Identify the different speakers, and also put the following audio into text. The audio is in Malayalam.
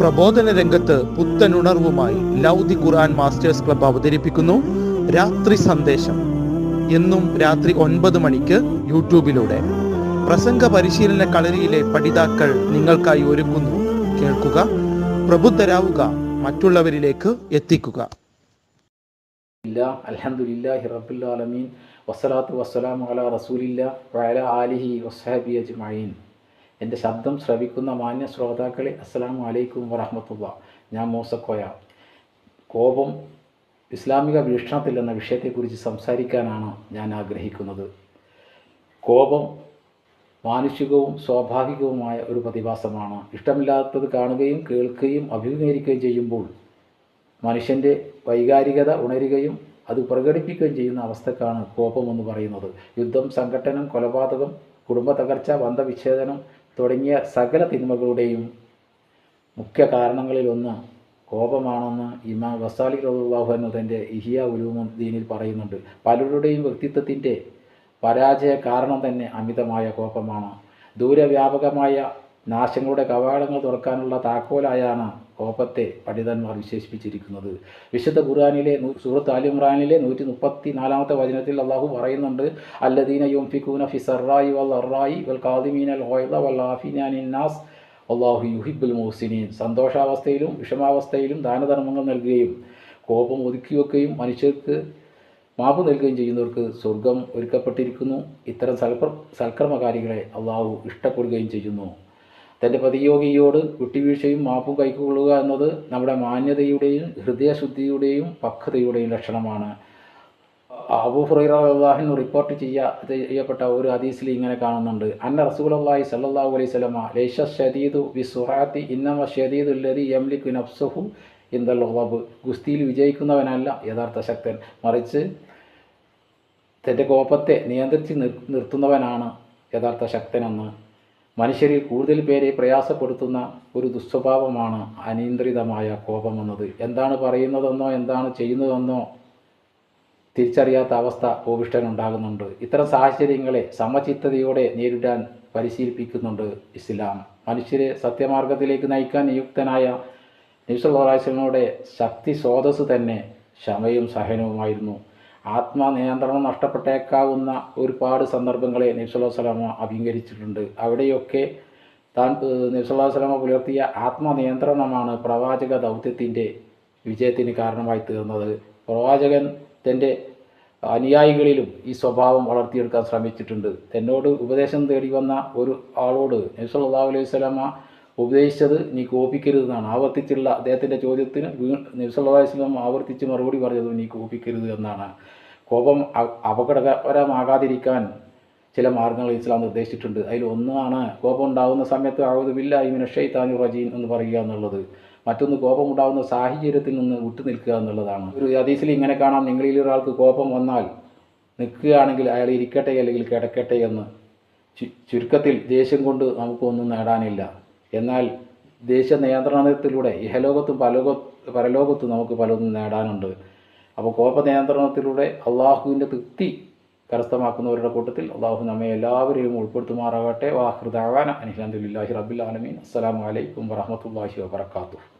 Speaker 1: പ്രബോധന രംഗത്ത് പുത്തനുണർവുമായി ലൗദി ഖുർആൻ മാസ്റ്റേഴ്സ് ക്ലബ് അവതരിപ്പിക്കുന്നു. രാത്രി സന്ദേശം. എന്നും രാത്രി ഒൻപത് മണിക്ക് യൂട്യൂബിലൂടെ. പ്രസംഗ പരിശീലന കളരിയിലെ പഠിതാക്കൾ നിങ്ങൾക്കായി ഒരുക്കുന്നു. കേൾക്കുക പ്രബുദ്ധരാവുക മറ്റുള്ളവരിലേക്ക് എത്തിക്കുക.
Speaker 2: വസ്സലാത്തു വസ്സലാമു അലാ റസൂലില്ല വഅല ആലിഹി വസ്ഹാബി അജ്മഈൻ. എന്റെ ശബ്ദം ശ്രവിക്കുന്ന മാന്യ ശ്രോതാക്കളെ അസ്സലാമു അലൈക്കും വറഹമത്തുള്ള. ഞാൻ മൂസക്കോയ. കോപം ഇസ്ലാമിക വീക്ഷണത്തിൽ എന്ന വിഷയത്തെക്കുറിച്ച് സംസാരിക്കാനാണ് ഞാൻ ആഗ്രഹിക്കുന്നത്. കോപം മാനുഷികവും സ്വാഭാവികവുമായ ഒരു പ്രതിഭാസമാണ്. ഇഷ്ടമില്ലാത്തത് കാണുകയും കേൾക്കുകയും അഭിമുഖീകരിക്കുകയും ചെയ്യുമ്പോൾ മനുഷ്യന്റെ വൈകാരികത ഉണരുകയും അത് പ്രകടിപ്പിക്കുകയും ചെയ്യുന്ന അവസ്ഥക്കാണ് കോപം എന്ന് പറയുന്നത്. യുദ്ധം സംഘട്ടനം കൊലപാതകം കുടുംബ തകർച്ച ബന്ധവിച്ഛേദനം തുടങ്ങിയ സകല തിന്മകളുടെയും മുഖ്യ കാരണങ്ങളിലൊന്ന് കോപമാണെന്ന് ഇമാം വസാലി റഹുല്ലാഹു തന്റെ ഇഹിയ ഉലൂമുദ്ദീനിൽ പറയുന്നുണ്ട്. പലരുടെയും വ്യക്തിത്വത്തിന്റെ പരാജയ കാരണം തന്നെ അമിതമായ കോപമാണ്. ദൂരവ്യാപകമായ നാശങ്ങളുടെ കവാടങ്ങൾ തുറക്കാനുള്ള താക്കോലായാണ് കോപത്തെ പണ്ഡിതന്മാർ വിശേഷിപ്പിച്ചിരിക്കുന്നത്. വിശുദ്ധ ഖുർആാനിലെ സൂറത്ത് അലി ഇമ്രാനിലെ നൂറ്റി മുപ്പത്തി നാലാമത്തെ വചനത്തിൽ അള്ളാഹു പറയുന്നുണ്ട് അല്ലദീന യുംഫിക്കൂന ഫി സർറായി വൽ അറായി വൽ കാദിമീൻ അൽ ഹോയ്ദ വൽ ആഫിനാസ് അള്ളാഹു യുഹിബുൽ സന്തോഷാവസ്ഥയിലും വിഷമാവസ്ഥയിലും ദാനധർമ്മങ്ങൾ നൽകുകയും കോപം ഒതുക്കി വെക്കുകയും മനുഷ്യർക്ക് മാപ്പ് നൽകുകയും ചെയ്യുന്നവർക്ക് സ്വർഗം ഒരുക്കപ്പെട്ടിരിക്കുന്നു. ഇത്തരം സൽക്ര സൽക്കർമ്മകാരികളെ അള്ളാഹു ഇഷ്ടപ്പെടുകയും ചെയ്യുന്നു. തന്റെ പ്രതിയോഗിയോട് വിട്ടുവീഴ്ചയും മാപ്പും കൈക്കൊള്ളുക എന്നത് നമ്മുടെ മാന്യതയുടെയും ഹൃദയശുദ്ധിയുടെയും പക്വതയുടെയും ലക്ഷണമാണ്. അബൂ ഹുറൈറ അള്ളാഹിൻ റിപ്പോർട്ട് ചെയ്യാ ചെയ്യപ്പെട്ട ഒരു ഹദീസിൽ ഇങ്ങനെ കാണുന്നുണ്ട്. അന്ന അള്ളാഹി സല്ലാഹു അലൈഹി സ്വലമ ലൈഷ ഷദീദു വി സുഹാത്തി ഇന്നമ ഷദീദു ലതി യംലിഖു നഫ്സഹു ഇന്ദൽ ഗുസ്തിയിൽ വിജയിക്കുന്നവനല്ല യഥാർത്ഥ ശക്തൻ. മറിച്ച് തന്റെ കോപത്തെ നിയന്ത്രിച്ച് നിർ നിർത്തുന്നവനാണ് യഥാർത്ഥ ശക്തനെന്ന്. മനുഷ്യരിൽ കൂടുതൽ പേരെ പ്രയാസപ്പെടുത്തുന്ന ഒരു ദുസ്വഭാവമാണ് അനിയന്ത്രിതമായ കോപമെന്നത്. എന്താണ് പറയുന്നതെന്നോ എന്താണ് ചെയ്യുന്നതെന്നോ തിരിച്ചറിയാത്ത അവസ്ഥ ഉണ്ടാകുന്നുണ്ട്. ഇത്തരം സാഹചര്യങ്ങളെ സമചിത്തതയോടെ നേരിടാൻ പരിശീലിപ്പിക്കുന്നുണ്ട് ഇസ്ലാം. മനുഷ്യരെ സത്യമാർഗത്തിലേക്ക് നയിക്കാൻ നിയുക്തനായ നിസുല്ലാസ്ലമയുടെ ശക്തി സ്രോതസ് തന്നെ ക്ഷമയും സഹനവുമായിരുന്നു. ആത്മനിയന്ത്രണം നഷ്ടപ്പെട്ടേക്കാവുന്ന ഒരുപാട് സന്ദർഭങ്ങളെ നിസുല്ലാസ്ലാമ അഭിമുഖീകരിച്ചിട്ടുണ്ട്. അവിടെയൊക്കെ താൻ നിസുല്ലാസ്ലാമ പുലർത്തിയ ആത്മനിയന്ത്രണമാണ് പ്രവാചക ദൗത്യത്തിന്റെ വിജയത്തിന് കാരണമായി തീർന്നത്. പ്രവാചകൻ തന്റെ അനുയായികളിലും ഈ സ്വഭാവം വളർത്തിയെടുക്കാൻ ശ്രമിച്ചിട്ടുണ്ട്. തന്നോട് ഉപദേശം തേടി വന്ന ഒരു ആളോട് നബ്സല്ലാ അലൈഹി സ്വലാമ ഉപദേശിച്ചത് നീ കോപിക്കരുതെന്നാണ്. ആവർത്തിച്ചുള്ള അദ്ദേഹത്തിന്റെ ചോദ്യത്തിന് വീ ആവർത്തിച്ച് മറുപടി പറഞ്ഞത് നീ കോപിക്കരുത് എന്നാണ്. കോപം അപകടകരമാകാതിരിക്കാൻ ചില മാർഗങ്ങൾ ഇസ്ലാം നിർദ്ദേശിച്ചിട്ടുണ്ട്. അതിൽ ഒന്നാണ് കോപം ഉണ്ടാകുന്ന സമയത്ത് ആവുതുമില്ല ഇമിന താനു റജീൻ എന്ന് പറയുക എന്നുള്ളത്. മറ്റൊന്ന് കോപം ഉണ്ടാകുന്ന സാഹചര്യത്തിൽ നിന്ന് വിട്ടുനിൽക്കുക എന്നുള്ളതാണ്. ഒരു ഹദീസിൽ ഇങ്ങനെ കാണാം. നിങ്ങളിൽ ഒരാൾക്ക് കോപം വന്നാൽ നിൽക്കുകയാണെങ്കിൽ അയാൾ ഇരിക്കട്ടെ അല്ലെങ്കിൽ കിടക്കട്ടെ എന്ന് ചുരുക്കത്തിൽ ദേഷ്യം കൊണ്ട് നമുക്കൊന്നും നേടാനില്ല. എന്നാൽ ദേശീയ നിയന്ത്രണത്തിലൂടെ ഇഹലോകത്തും പലോക പരലോകത്തും നമുക്ക് പലതും നേടാനുണ്ട്. അപ്പോൾ കോപ നിയന്ത്രണത്തിലൂടെ അള്ളാഹുവിന്റെ തൃപ്തി കരസ്ഥമാക്കുന്നവരുടെ കൂട്ടത്തിൽ അള്ളാഹു നമ്മെ എല്ലാവരെയും ഉൾപ്പെടുത്തുമാറാകട്ടെ. വാഹൃദാവാന അനിഹന്ദില്ലാഹി റബ്ബിൽ ആലമീൻ. അസ്സലാമു അലൈക്കും വറഹമത്തല്ലാഹി വബർക്കാത്തു